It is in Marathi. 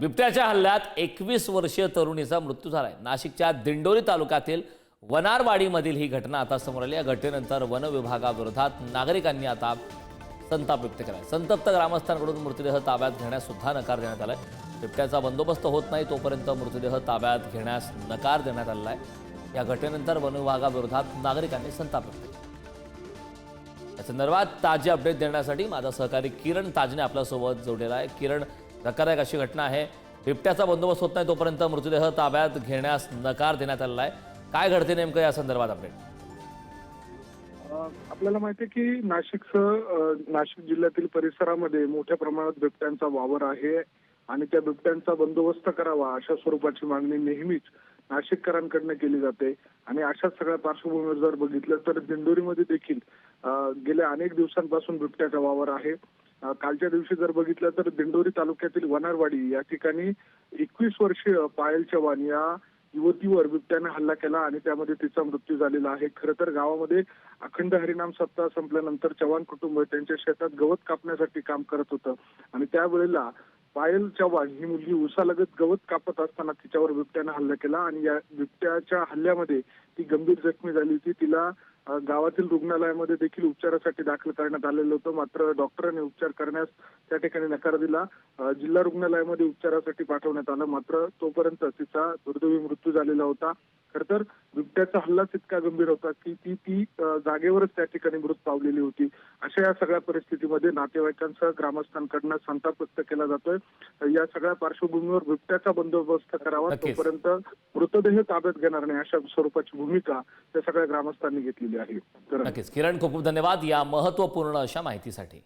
बिबट्याच्या हल्ल्यात एकवीस वर्षीय तरुणीचा मृत्यू झालाय. नाशिकच्या दिंडोरी तालुक्यातील वनारवाडीमधील ही घटना आता समोर आली. या घटनेनंतर वन विभागाविरोधात नागरिकांनी आता संताप व्यक्त आहे संतप्त ग्रामस्थांकडून मृतदेह ताब्यात घेण्यास सुद्धा नकार देण्यात आलाय. बिबट्याचा बंदोबस्त होत नाही तोपर्यंत मृतदेह ताब्यात घेण्यास नकार देण्यात आलेला आहे. या घटनेनंतर वन विभागाविरोधात नागरिकांनी संताप व्यक्त केला. या संदर्भात ताजे अपडेट देण्यासाठी माझा सहकारी किरण ताजने आपल्यासोबत जोडलेला आहे. किरण धक्कादायक अशी घटना आहे. बिबट्याचा बंदोबस्त होत नाही तोपर्यंत मृतदेह ताब्यात घेण्यास नकार देण्यात आलेला आहे. काय घडते नेमकं या संदर्भात अपडेट आपल्याला माहिती आहे की नाशिकसह नाशिक जिल्ह्यातील परिसरामध्ये मोठ्या प्रमाणात बिबट्यांचा वावर आहे आणि त्या बिबट्यांचा बंदोबस्त करावा अशा स्वरूपाची मागणी नेहमीच नाशिककरांकडनं केली जाते. आणि अशाच सगळ्या पार्श्वभूमीवर जर बघितलं तर दिंडोरीमध्ये देखील गेल्या अनेक दिवसांपासून बिबट्याचा वावर आहे. कालच्या दिवशी जर बघितलं तर दिंडोरी तालुक्यातील वनारवाडी या ठिकाणी एकवीस वर्षीय पायल चव्हाण या युवतीवर बिबट्याने हल्ला केला आणि त्यामध्ये तिचा मृत्यू झालेला आहे. खरं तर गावामध्ये अखंड हरिनाम सप्ताह संपल्यानंतर चव्हाण कुटुंब त्यांच्या शेतात गवत कापण्यासाठी काम करत होतं. आणि त्यावेळेला पायल चव्हाण ही मुलगी उसालगत गवत कापत असताना तिच्यावर बिबट्याने हल्ला केला आणि या बिबट्याच्या हल्ल्यामध्ये ती गंभीर जखमी झाली होती. तिला गावातील रुग्णालयामध्ये देखील उपचारासाठी दाखल करण्यात आलेलं होतं. मात्र डॉक्टरांनी उपचार करण्यास त्या ठिकाणी नकार दिला. जिल्हा रुग्णालयामध्ये उपचारासाठी पाठवण्यात आलं. मात्र तोपर्यंत तिचा दुर्दैवी मृत्यू झालेला होता. खर तर बिबट्याचा हल्लाच इतका गंभीर होता की ती ती जागेवरच त्या ठिकाणी मृत पावलेली होती. अशा या सगळ्या परिस्थितीमध्ये नातेवाईकांसह ग्रामस्थांकडनं संताप व्यक्त केला जातोय. या सगळ्या पार्श्वभूमीवर बिबट्याचा बंदोबस्त करावा. तोपर्यंत मृतदेह ताब्यात घेणार नाही अशा स्वरूपाची भूमिका त्या सगळ्या ग्रामस्थांनी घेतलेली आहे. नक्कीच. किरण खूप खूप धन्यवाद या महत्त्वपूर्ण अशा माहितीसाठी.